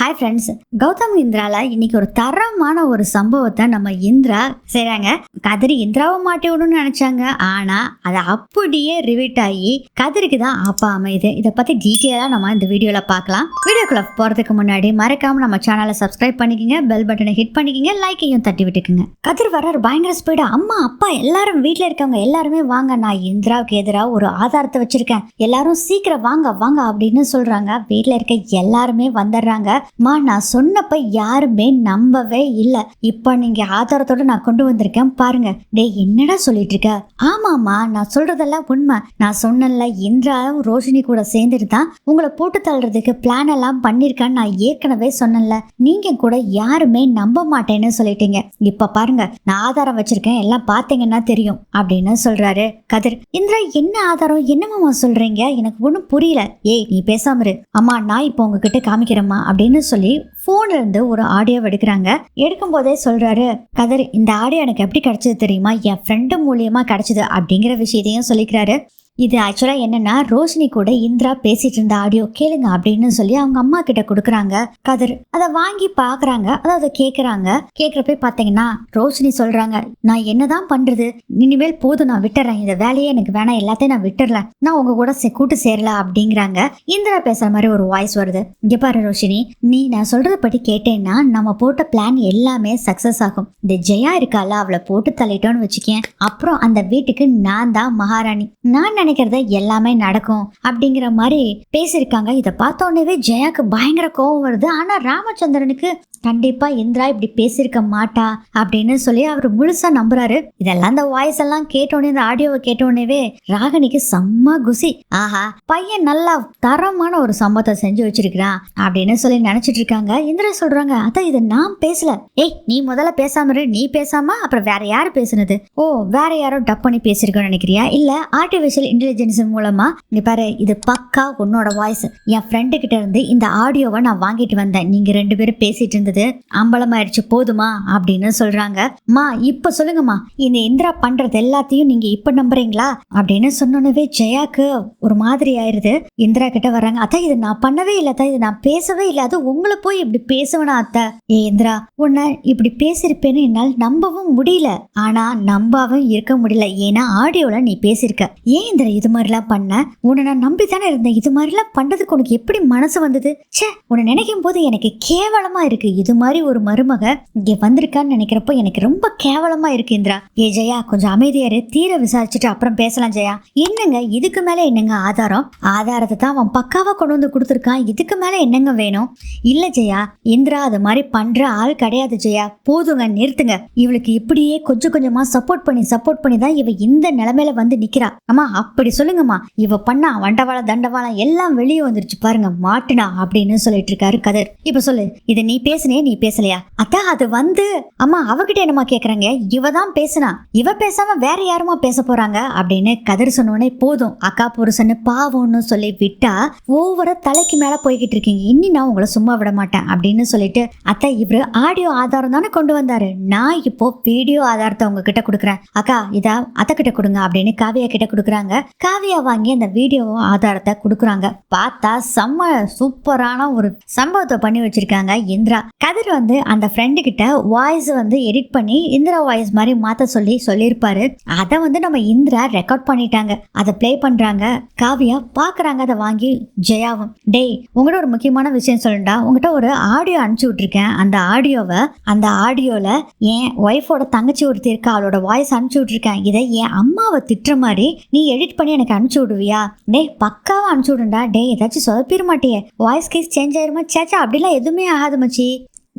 Hi friends Gautham இந்திரால இன்னைக்கு ஒரு தரமான ஒரு சம்பவத்தை நம்ம இந்திரா செய்கிறாங்க கதிரி இந்திராவை மாட்டி விடணும்னு நினச்சாங்க. ஆனால் அதை அப்படியே ரிவீட் ஆகி கதிரிக்கு தான் அப்பா அமையுது. இதை பற்றி டீட்டெயிலாக நம்ம இந்த வீடியோவில் பார்க்கலாம். வீடியோக்குள்ள போகிறதுக்கு முன்னாடி மறக்காமல் நம்ம சேனலை சப்ஸ்கிரைப் பண்ணிக்கங்க. பெல் பட்டனை ஹிட் பண்ணிக்கோங்க. லைக்கையும் தட்டி விட்டுக்குங்க. கதிர் வர்றாரு. பயங்கர ஸ்பீடாக அம்மா அப்பா எல்லாரும் வீட்டில் இருக்கவங்க எல்லாருமே வாங்க. நான் இந்திராவுக்கு எதிராக ஒரு ஆதாரத்தை வச்சுருக்கேன். எல்லாரும் சீக்கிரம் வாங்க வாங்க அப்படின்னு சொல்கிறாங்க வீட்டில் இருக்க எல்லாருமே வந்துடுறாங்க. மா நான் சொன்னப்ப யாருமே நம்பவே இல்லை. இப்போ நீங்க ஆதாரத்தோட நான் கொண்டு வந்திருக்கேன் பாருங்க. டேய் என்னடா சொல்லிட்டு இருக்க ஆமாம்மா நான் சொல்றதெல்லாம் உண்மை. நான் சொன்னேன்ல இந்திராவும் ரோஷினி கூட சேர்ந்துட்டு தான் உங்களை போட்டு தள்ளுறதுக்கு பிளான் எல்லாம் பண்ணிருக்கான்னு நான் ஏற்கனவே சொன்னேன்ல. நீங்க கூட யாருமே நம்ப மாட்டேன்னு சொல்லிட்டீங்க. இப்ப பாருங்க நான் ஆதாரம் வச்சிருக்கேன் எல்லாம் பார்த்தீங்கன்னா தெரியும் அப்படின்னு சொல்றாரு கதிர். இந்திரா என்ன ஆதாரம் என்னமாமா சொல்றீங்க? எனக்கு ஒன்றும் புரியல. ஏய் நீ பேசாம இரு. அம்மா நான் இப்போ உங்ககிட்ட காமிக்கிறேம்மா அப்படின்னு சொல்லி ஃபோன்ல இருந்து ஒரு ஆடியோ எடுக்கிறாங்க. எடுக்கும் போதே சொல்றாரு கதர் இந்த ஆடியோ எனக்கு எப்படி கிடைச்சது தெரியுமா? என் ஃப்ரெண்டு மூலியமா கிடைச்சது அப்படிங்கிற விஷயத்தையும் சொல்லிக்கிறாரு. இது ஆக்சுவலாக என்னன்னா ரோஷினி கூட இந்திரா பேசிட்டு இருந்த ஆடியோ கேளுங்க அப்படின்னு சொல்லி அவங்க அம்மா கிட்ட கொடுக்குறாங்க. கதிர் அதை வாங்கி பார்க்குறாங்க அதாவது கேட்குறாங்க கேட்குறப்ப பார்த்தீங்கன்னா ரோஷினி சொல்றாங்க நான் என்னதான் பண்றது? இனிமேல் போதும் நான் விட்டுறேன். இந்த வேலையே எனக்கு வேணாம் எல்லாத்தையும் நான் விட்டுறல நான் உங்க கூட சே- கூட்டு சேரல அப்படிங்கிறாங்க. இந்திரா பேசுற மாதிரி ஒரு வாய்ஸ் வருது. இங்க பாரு ரோஷினி நீ நான் சொல்கிறத படி கேட்டேன்னா நம்ம போட்ட பிளான் எல்லாமே சக்சஸ் ஆகும். இந்த ஜெயா இருக்கால அவளை போட்டு தள்ளிட்டோன்னு வச்சுக்கேன். அப்புறம் அந்த வீட்டுக்கு நான் தான் மகாராணி. நான் நினைக்கிறத எல்லாமே நடக்கும் அப்படிங்கிற மாதிரி பேசியிருக்காங்க. இதை பார்த்த உடனே ஜெயாக்கு பயங்கர கோவம் வருது. ஆனா ராமச்சந்திரனுக்கு கண்டிப்பா இந்திரா இப்படி பேசியிருக்க மாட்டா அப்படின்னு சொல்லி அவர் முழுசா நம்புறாரு. இதெல்லாம் அந்த வாய்ஸ் எல்லாம் கேட்டோடனே இந்த ஆடியோவை கேட்டோடனே ராகினிக்கு செம்ம குசி ஆஹா பையன் நல்லா தரமான ஒரு சம்பவத்தை செஞ்சு வச்சிருக்கிறான் அப்படின்னு சொல்லி நினைச்சிட்டு இருக்காங்க. இந்திரா சொல்றாங்க அதான் இது நான் பேசல. ஏய் நீ முதல்ல பேசாம இரு நீ பேசாம அப்புறம் வேற யாரு பேசுனது? ஓ வேற யாரோ டப் பண்ணி பேசிருக்கோன்னு நினைக்கிறியா? இல்ல ஆர்டிபிஷியல் இன்டெலிஜென்ஸ் மூலமா. நீ பாரு இது பக்கா உன்னோட வாய்ஸ் என் ஃப்ரெண்டு கிட்ட இருந்து இந்த ஆடியோவை நான் வாங்கிட்டு வந்தேன். நீங்க ரெண்டு பேரும் பேசிட்டு இருந்தது அம்பலமாயிடுச்சு போதுமா? அப்படின்னு சொல்றாங்க. மா இப்ப சொல்லுங்கம்மா. இந்த இந்திரா பண்றது எல்லாத்தையும் நீங்க இப்ப நம்புறீங்களா? அப்படின்னு சொன்னோன்னவே ஜெயாக்கு ஒரு மாதிரி ஆயிருது. இந்திரா கிட்ட வர்றாங்க அத்தை இது நான் பண்ணவே இல்லை அத்தை. இது நான் பேசவே இல்லை. அது உங்களை போய் இப்படி பேசுவேனா அத்தை? ஏ இந்திரா உன்னை இப்படி பேசியிருப்பேன்னு என்னால் நம்பவும் முடியல. ஆனா நம்பாவும் இருக்க முடியல. ஏன்னா ஆடியோல நீ பேசியிருக்க. ஏன் இந்திரா இது மாதிரிலாம் பண்ண? உன்னை நான் நம்பி தானே இருந்தேன். இது மாதிரிலாம் பண்றதுக்கு உனக்கு எப்படி மனசு வந்தது? ச்சே உன்னை நினைக்கும் போது எனக்கு கேவலமா இருக்கு. இது மாதிரி ஒரு மருமக இங்க வந்திருக்கான்னு நினைக்கிறப்போ எனக்கு ரொம்ப கேவலமா இருக்கு இந்திரா. ஏ ஜெயா கொஞ்சம் அமைதியாரு தீர விசாரிச்சுட்டு அப்புறம் பேசலாம் ஜெயா. என்னங்க இதுக்கு மேல என்னங்க ஆதாரம்? ஆதாரத்தை தான் அவன் பக்காவா கொண்டு வந்து கொடுத்துருக்கான். இதுக்கு மேல என்னங்க வேணும்? இல்ல ஜெயா இந்திரா அது மாதிரி பண்ற ஆள் கிடையாது ஜெயா. போதுங்க நிறுத்துங்க. இவளுக்கு இப்படியே கொஞ்சம் கொஞ்சமா சப்போர்ட் பண்ணி சப்போர்ட் பண்ணி தான் இவ இந்த நிலைமையில வந்து நிக்கிறா. அம்மா அப்படி சொல்லுங்கம்மா. இவ பண்ணா வண்டவாளம் தண்டவாளம் எல்லாம் வெளியே வந்துருச்சு பாருங்க. மாட்டுனா அப்படின்னு சொல்லிட்டு இருக்காரு கதிர். இப்ப சொல்லு இதை நீ பேசுனே நீ பேசலையா? அத்தா அது வந்து அம்மா அவகிட்ட என்னம்மா கேக்குறாங்க? இவ தான் பேசுனா. இவ பேசாம வேற யாருமா பேச போறாங்க? அப்படின்னு கதிர் சொன்னோடனே போதும். அக்கா புருஷன்னு பாவம்னு சொல்லி விட்டா ஓவரா தலைக்கு மேல போய்கிட்டு இருக்கீங்க. இனி நான் உங்களை சும்மா விட மாட்டேன் அப்படின்னு சொல்லிட்டு அத்தை இவரு ஆடியோ ஆதாரம் தானே கொண்டு வந்தாரு. நான் இப்போ வீடியோ ஆதாரத்தை உங்ககிட்ட கொடுக்குறேன். அக்கா இதா அத்தை கிட்ட கொடுங்க அப்படின்னு காவியா கிட்ட கொடுக்குறாங்க. காவியா வாங்கி அந்த வீடியோ ஆதாரத்தை கொடுக்குறாங்க. பார்த்தா செம்ம சூப்பரான ஒரு சம்பவத்தை பண்ணி வச்சிருக்காங்க இந்திரா. கதிர் வந்து அந்த ஃப்ரெண்டு கிட்ட வாய்ஸ் வந்து எடிட் பண்ணி இந்திரா வாய்ஸ் மாதிரி மாத்த சொல்லி சொல்லியிருப்பாரு. அதை வந்து நம்ம இந்திரா ரெக்கார்ட் பண்ணிட்டாங்க. அதை ப்ளே பண்றாங்க. காவியா பாக்குறாங்க அதை வாங்கி ஜெயாவும். டேய் உங்கள்கிட்ட ஒரு முக்கியமான விஷயம் சொல்லுண்டா உங்ககிட்ட ஒரு ஆடியோ அனுப்பிச்சு விட்ருக்கேன் அந்த ஆடியோவை அந்த ஆடியோல என் ஒய்ஃபோட தங்கச்சி ஒருத்தி இருக்கா அவளோட வாய்ஸ் அனுப்பிச்சு விட்ருக்கேன் இதை என் அம்மாவை திட்டுற மாதிரி நீ எடிட் பண்ணி எனக்கு அனுப்பிச்சு விடுவியா? டேய் பக்காவா அனுப்பிச்சு விடுண்டா டேய் ஏதாச்சும் சொதப்பிட மாட்டியே. வாய்ஸ் கேஸ் சேஞ்ச் ஆயிருமா? சேச்சா அப்படிலாம் எதுவுமே ஆகாது மச்சி.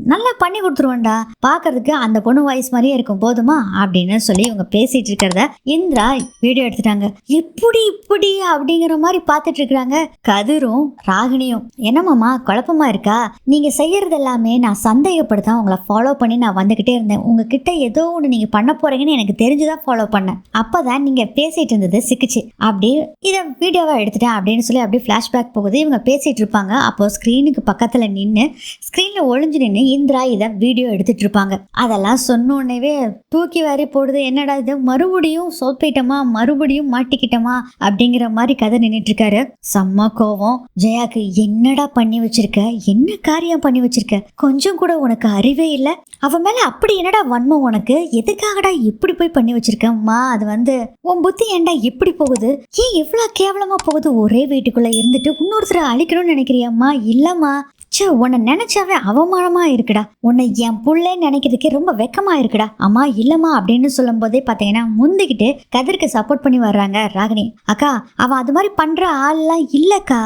நல்லா பண்ணி கொடுத்துருவேன்டா. பார்க்கறதுக்கு அந்த பொண்ணு வாய்ஸ் மாதிரியே இருக்கும். போதுமா? அப்படின்னு சொல்லி இவங்க பேசிட்டு இருக்கிறத இந்திரா வீடியோ எடுத்துட்டாங்க. எப்படி இப்படி அப்படிங்கிற மாதிரி பார்த்துட்டு இருக்கிறாங்க. கதிரும் ராகினியும் என்னமாமா குழப்பமா இருக்கா? நீங்க செய்யறது எல்லாமே நான் சந்தேகப்படுத்த உங்களை ஃபாலோ பண்ணி நான் வந்துகிட்டே இருந்தேன். உங்ககிட்ட ஏதோ ஒன்று நீங்க பண்ண போறீங்கன்னு எனக்கு தெரிஞ்சுதான் ஃபாலோ பண்ணேன். அப்பதான் நீங்க பேசிட்டு இருந்தது சிக்கிச்சு. அப்படி இதை வீடியோவா எடுத்துட்டேன் அப்படின்னு சொல்லி அப்படியே ஃபிளாஷ்பேக் போகுது. இவங்க பேசிட்டு இருப்பாங்க. அப்போ ஸ்க்ரீனுக்கு பக்கத்துல நின்று ஸ்க்ரீனில் ஒளிஞ்சு நின்று இந்திரா இதை வீடியோ எடுத்துட்டு இருப்பாங்க அதெல்லாம் சொன்ன உடனேவே தூக்கி வாரி போடுது. என்னடா இது? மறுபடியும் சோப்பிட்டோமா மறுபடியும் மாட்டிக்கிட்டோமா? அப்படிங்கிற மாதிரி கதை நின்றுட்டு இருக்காரு செம்ம கோவம். ஜெயாக்கு என்னடா பண்ணி வச்சிருக்க? என்ன காரியம் பண்ணி வச்சிருக்க? கொஞ்சம் கூட உனக்கு அறிவே இல்லை. அவன் மேல அப்படி என்னடா வன்மம் உனக்கு? எதுக்காகடா இப்படி போய் பண்ணி வச்சிருக்கம்மா அது வந்து உன் புத்தி ஏன்டா இப்படி போகுது? ஏன் இவ்வளவு கேவலமா போகுது? ஒரே வீட்டுக்குள்ள இருந்துட்டு இன்னொருத்தரை அழிக்கணும்னு நினைக்கிறியம்மா இல்லம்மா. ச்சே உன்னை நினைச்சாவே அவமானமா இருக்குடா. உன்னை என் புள்ளே நினைக்கிறதுக்கே ரொம்ப வெக்கமா இருக்குடா. அம்மா இல்லம்மா அப்படின்னு சொல்லும் போதே பாத்தீங்கன்னா முந்திக்கிட்டு கதிருக்கு சப்போர்ட் பண்ணி வர்றாங்க ராகினி. அக்கா அவ அது மாதிரி பண்ற ஆள்லாம் இல்லக்கா.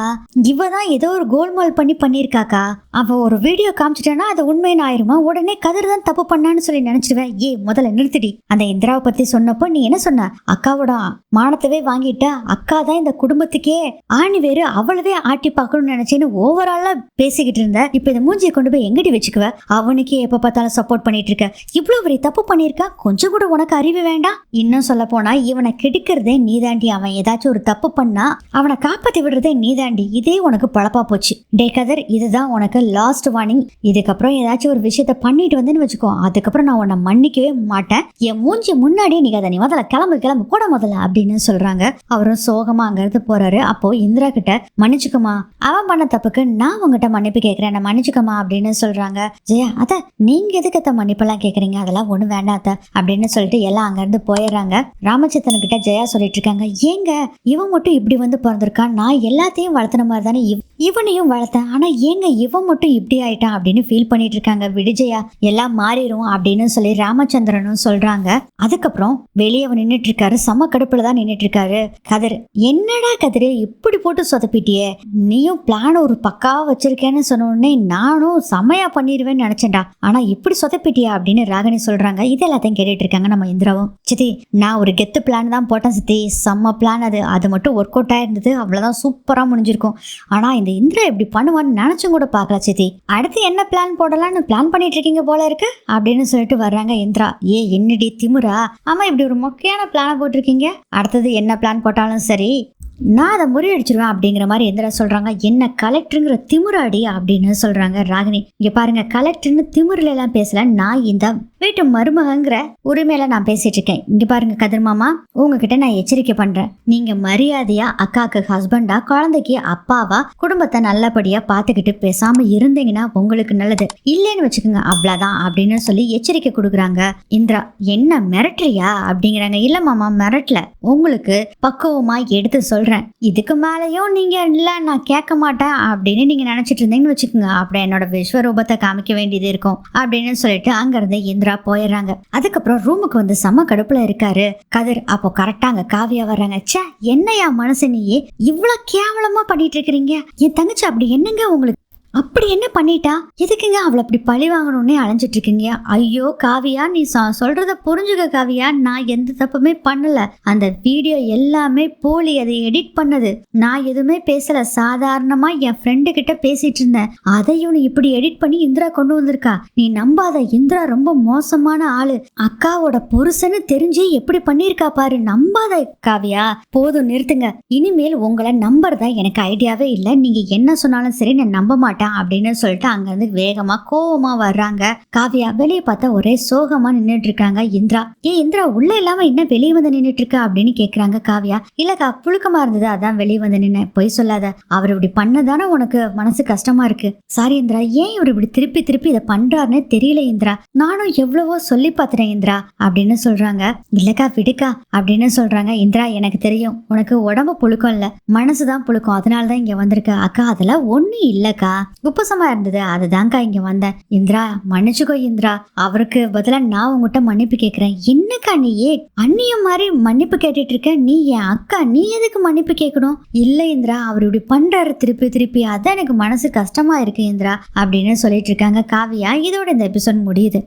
இவ தான் ஏதோ ஒரு கோல்மால் பண்ணி பண்ணியிருக்காக்கா. அவ ஒரு வீடியோ காமிச்சிட்டானா அது உண்மைன்னு ஆயிருமா? உடனே கதிர் தான் தப்பு பண்ணான்னு சொல்லி நினைச்சிருவேன். ஏ முதல்ல நிறுத்திடி. அந்த இந்திராவை பத்தி சொன்னப்போ நீ என்ன சொன்ன? அக்காவோட மானத்தவே வாங்கிட்ட. அக்கா தான் இந்த குடும்பத்துக்கே ஆணி வேறு அவ்வளவே ஆட்டி பார்க்கணும்னு நினைச்சேன்னு ஓவராலா பேசிக்கிட்டு இருந்த இப்ப இந்த மூஞ்சியை கொண்டு போய் எங்கிட்ட வச்சுக்குவ? அவனுக்கே எப்ப பார்த்தாலும் சப்போர்ட் பண்ணிட்டு இருக்க. இவ்வளவு பெரிய தப்பு பண்ணிருக்கா கொஞ்சம் கூட உனக்கு அறிவு வேண்டாம். இன்னும் சொல்ல போனா இவனை கெடுக்கிறதே நீதாண்டி. அவன் ஏதாச்சும் ஒரு தப்பு பண்ணா அவனை காப்பாத்தி விடுறதே நீதாண்டி. இதே உனக்கு பழப்பா போச்சு. டே கதர் இதுதான் உனக்கு லாஸ்ட் வார்னிங் இதுக்கப்புறம் ஏதாச்சும் ஒரு விஷயத்த பண்ணிட்டு வந்தேன்னு வச்சுக்கோ. அதுக்கப்புறம் நான் உன்னை மன்னிக்கவே மாட்டேன். என் மூஞ்சி முன்னாடியே நீ அதை நீ முதல்ல கிளம்பு கிளம்பு கூட முதல்ல அப்படின்னு சொல்றாங்க. அவரும் சோகமா அங்கிருந்து போறாரு. அப்போ இந்திரா கிட்ட மன்னிச்சுக்குமா அவன் பண்ண தப்புக்கு நான் உங்ககிட்ட மன்னிப்பு கேட்குறேன் நான் மன்னிச்சுக்கோமா அப்படின்னு சொல்றாங்க. ஜெயா அத்த நீங்கள் எதுக்கு அத்த மன்னிப்பெல்லாம் கேக்குறீங்க? அதெல்லாம் ஒண்ணு வேண்டாம் அத்த அப்படின்னு சொல்லிட்டு எல்லாம் அங்கேருந்து போயிடுறாங்க. ராமச்சந்திரன் கிட்ட ஜெயா சொல்லிட்டு இருக்காங்க. ஏங்க இவன் மட்டும் இப்படி வந்து பிறந்திருக்கான். நான் எல்லாத்தையும் வளர்த்துன மாதிரி தானே இவ் இவனையும் வளர்த்தேன். ஆனால் ஏங்க இவன் மட்டும் இப்படி ஆயிட்டான் அப்படின்னு ஃபீல் பண்ணிட்டு இருக்காங்க. விடுஜயா எல்லாம் மாறிடும் அப்படின்னு சொல்லி ராமச்சந்திரனும் சொல்றாங்க. அதுக்கப்புறம் வெளியே அவன் நின்னுட்டு இருக்காரு. சம கடுப்புல தான் நின்னுட்டு இருக்காரு. கதிர் என்னடா கதிர் இப்படி போட்டு சொதப்பிட்டியே? நீயும் பிளான் ஒரு பக்காவா வச்சிருக்கேன்னு சொன்ன உடனே நானும் செமையா பண்ணிடுவேன்னு நினைச்சேன்டா. ஆனா இப்படி சொதப்பிட்டியா அப்படின்னு ராகினி சொல்றாங்க. இது எல்லாத்தையும் கேட்டுட்டு இருக்காங்க நம்ம இந்திராவும். சித்தி நான் ஒரு கெத்து பிளான் தான் போட்டேன் சித்தி. செம்ம பிளான் அது. அது மட்டும் ஒர்க் அவுட் ஆயிருந்தது. அவ்வளோதான் சூப்பராக முடிஞ்சிருக்கும். ஆனா இந்த இந்திரா இப்படி பண்ணுவான்னு நினைச்சும் கூட பார்க்கல சித்தி. அடுத்து என்ன பிளான் போடலாம்னு பிளான் பண்ணிட்டு இருக்கீங்க போல இருக்கு? அப்படின்னு சொல்லிட்டு வர்றாங்க இந்திரா. ஏ என்னடி திமுரா ஆமா இப்படி ஒரு மொக்கையான பிளானை போட்டிருக்கீங்க. அடுத்தது என்ன பிளான் போட்டாலும் சரி நான் அதை முறியடிச்சிருவேன் அப்படிங்கிற மாதிரி எந்திரா சொல்கிறாங்க என்ன கலெக்டருங்கிற திமுறாடி அப்படின்னு சொல்கிறாங்க ராகினி. இங்கே பாருங்க கலெக்டர்னு திமுறில எல்லாம் பேசல. நான் இந்த வீட்டு மருமகங்கிற உரிமையில நான் பேசிட்டு இருக்கேன். இங்க பாருங்க கதிர் மாமா உங்ககிட்ட நான் எச்சரிக்கை பண்றேன். நீங்க மரியாதையா அக்காக்கு ஹஸ்பண்டா குழந்தைக்கு அப்பாவா குடும்பத்தை நல்லபடியா பாத்துக்கிட்டு பேசாம இருந்தீங்கன்னா உங்களுக்கு நல்லது. இல்லைன்னு வச்சுக்கோங்க அவ்வளவுதான் அப்படின்னு சொல்லி எச்சரிக்கை கொடுக்குறாங்க. இந்திரா என்ன மிரட்டுறியா? அப்படிங்கிறாங்க. இல்ல மாமா மிரட்டல. உங்களுக்கு பக்குவமா எடுத்து சொல்றேன். இதுக்கு மேலேயும் நீங்க இல்ல நான் கேட்க மாட்டேன் அப்படின்னு நீங்க நினைச்சிட்டு இருந்தீங்கன்னு வச்சுக்கோங்க. அப்படி என்னோட விஸ்வரூபத்தை காமிக்க வேண்டியது இருக்கும் அப்படின்னு சொல்லிட்டு அங்கிருந்து இந்திரா போயிடுறாங்க. அதுக்கப்புறம் ரூமுக்கு வந்து செம கடுப்புல இருக்காரு. கதிர் அப்போ கரெக்டா அங்க காவியா வர்றாங்க. ச்சே என்னையா மனசு நீயே இவ்வளவு கேவலமா பண்ணிட்டு இருக்கிறீங்க. என் தங்கச்சி அப்படி என்னங்க உங்களுக்கு அப்படி என்ன பண்ணிட்டா? எதுக்குங்க அவளை அப்படி பழி வாங்கணும்னே அலைஞ்சிட்டு இருக்கீங்க ஐயோ காவியா நீ சொல்றத புரிஞ்சுக்க காவியா. நான் எந்த தப்புமே பண்ணல. அந்த வீடியோ எல்லாமே போலி அதை எடிட் பண்ணது. நான் எதுவுமே பேசல. சாதாரணமா என் ஃப்ரெண்டு கிட்ட பேசிட்டு இருந்தேன். அதையும் நீ இப்படி எடிட் பண்ணி இந்திரா கொண்டு வந்திருக்கா. நீ நம்பாத இந்திரா ரொம்ப மோசமான ஆளு. அக்காவோட புருஷன்னு தெரிஞ்சு எப்படி பண்ணியிருக்கா பாரு. நம்பாத காவியா. போதும் நிறுத்துங்க. இனிமேல் உங்களை நம்புறதா எனக்கு ஐடியாவே இல்லை. நீங்க என்ன சொன்னாலும் சரி நான் நம்ப மாட்டேன். அப்படின்னு சொல்லிட்டு அங்கேருந்து வேகமாக கோவமாக வர்றாங்க. காவியா வெளியே பார்த்தா ஒரே சோகமாக நின்றுட்டு இருக்காங்க இந்திரா. ஏன் இந்திரா உள்ளே இல்லாமல் என்ன வெளியே வந்து நின்றுட்டு இருக்கா? அப்படின்னு கேட்குறாங்க காவியா. இல்லைக்கா புழுக்கமா இருந்தது. அதான் வெளியே வந்து நின்று பொய் சொல்லாத. அவர் இப்படி பண்ணதானே உனக்கு மனசு கஷ்டமா இருக்கு? சாரி இந்திரா ஏன் இவர் இப்படி திருப்பி திருப்பி இதை பண்றாருன்னே தெரியல இந்திரா. நானும் எவ்வளவோ சொல்லி பார்த்துட்டேன் இந்திரா அப்படின்னு சொல்கிறாங்க இல்லைக்கா விடுக்கா அப்படின்னு சொல்கிறாங்க இந்திரா. எனக்கு தெரியும். உனக்கு உடம்பு புழுக்கம் இல்லை. மனசு தான் புழுக்கம். அதனால தான் இங்கே வந்திருக்க. அக்கா அதெல்லாம் ஒன்றும் இல்லைக்கா. உப்பசமா இருந்தது. அதுதான்க்கா இங்க வந்தேன். இந்திரா மன்னிச்சுக்கோ இந்திரா. அவருக்கு பதிலா நான் உங்ககிட்ட மன்னிப்பு கேக்குறேன். என்னக்கா நீயே அண்ணிய மாதிரி மன்னிப்பு கேட்டுட்டு இருக்க நீ என் அக்கா நீ எதுக்கு மன்னிப்பு கேட்கணும் இல்ல இந்திரா அவர் இப்படி பண்றாரு திருப்பி திருப்பி. அதான் எனக்கு மனசு கஷ்டமா இருக்கு இந்திரா அப்படின்னு சொல்லிட்டு இருக்காங்க காவியா. இதோட இந்த எபிசோட் முடியுது.